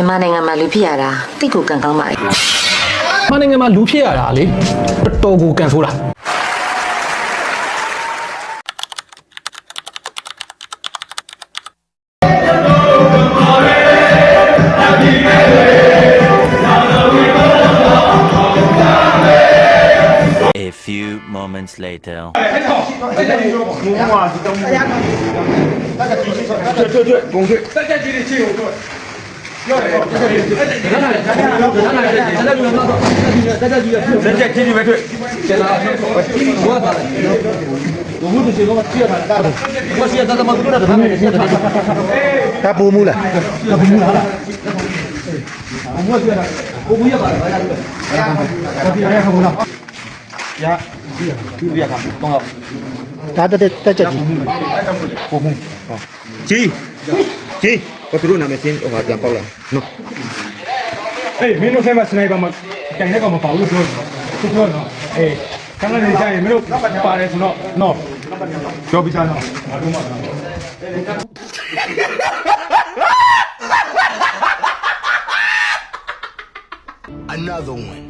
မြန်မာနိုင်ငံမှာလူဖြစ်ရတာတိတ်ကိုကံကောင်းပါလေမနိုင်ငံမှာလူဖြစ်ရတာလေတော်တော်ကိုကန်ဆိုးတာ လက်ချက်ချင်းပဲတွေ့ကျလာဘောပါဘုဟုတူစီကောပြရတာဒါမစီရတာမကူရတာဒါမစီရတာဒါပူမူလားဒါပူမူလားအမောစီရတာကိုဘူးရပါလားဒါပြရခဘူးလားရဒီပြရခတော့ဒါတက်တက်ချက်ပူမူပူမူကြီးကြီး ဘာသူတို့နာမည်စင်းဟိုဟာပြန်ပေါက်လာနော်အေးမင်းတို့ဆက်မစနိုက်ပါမတိုင်တဲ့ကောင်မပါဘူးလို့ပြောတယ်သူပြောတော့အေးခဏနေကြရင်မင်းတို့ပါတယ်ဆိုတော့နော်ပြောပြချာတော့ဘာလို့မှ another one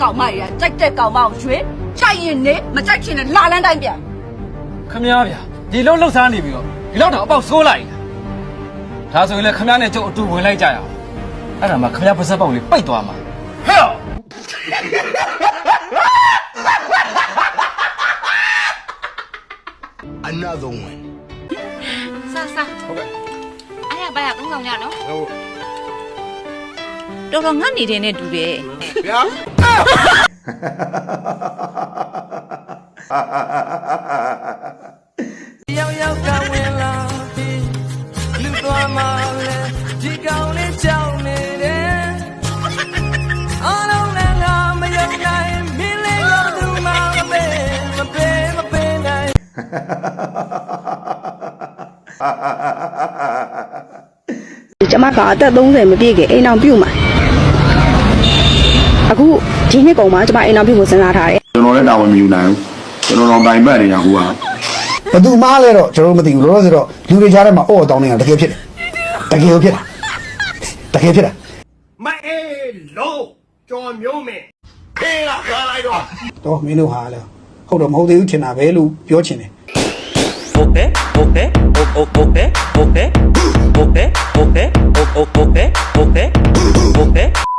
ကောင်မကြီးကကြိုက်တဲ့ကောင်မကိုရွေးကြိုက်ရင်နေမကြိုက်ချင်တဲ့လာလန်းတိုင်းပြန်ခမရဗျာဒီလောက်လှုပ်ရှားနေပြီးတော့ဒီလောက်တော့အပေါက်ဆိုးလိုက်ဒါဆိုရင်လည်းခမရနဲ့ကျုပ်အတူဝင်လိုက်ကြရအောင်အဲ့ဒါမှခမရပါစပ်ပေါက်လေးပိတ်သွားမှာဟဲ့အနာသုံးဝင်ဆာဆာဟုတ်ကဲ့အဲ့ဒါဘာကကောင်းကောင်းရနော်ဟုတ် တော်တော်ငတ်နေတဲ့နဲ့တူတယ်ရောက်ရောက်ကဝင်လာပြီးလူသွားမှလဲဒီကောင်လေးကြောက်နေတယ်အားလုံးလည်းငါမယုံနိုင်မင်းလေးကသူမှမပေးမပေးမပေးနိုင်ကျမကအသက်30မပြည့်ခင်အိမ်အောင်ပြုတ်မှာ အခုဒီနှစ်ကုန်မှာကျွန်မအိမ်နောက်ပြုကိုစဉ်းစားထားတယ်ကျွန်တော်လည်းတာဝန်မယူနိုင်ဘူးကျွန်တော်တော့တိုင်ပတ်နေရကူကဘသူမှလဲတော့ကျွန်တော်တို့မသိဘူးလောလောဆယ်တော့လူတွေကြားထဲမှာအော့အော်တောင်းနေတာတကယ်ဖြစ်တယ်တကယ်ဖြစ်တာတကယ်ဖြစ်တာမအေးလို့ကြော်မျိုးမယ်ခေလာခါလိုက်တော့တော့မင်းတို့ဟာလဲဟုတ်တော့မဟုတ်သေးဘူးထင်တာပဲလို့ပြောချင်တယ်ဟုတ်ပဲဟုတ်ပဲဟုတ်ဟုတ်ပဲဟုတ်ပဲဟုတ်ပဲဟုတ်ပဲဟုတ်ပဲဟုတ်ပဲဟုတ်ပဲ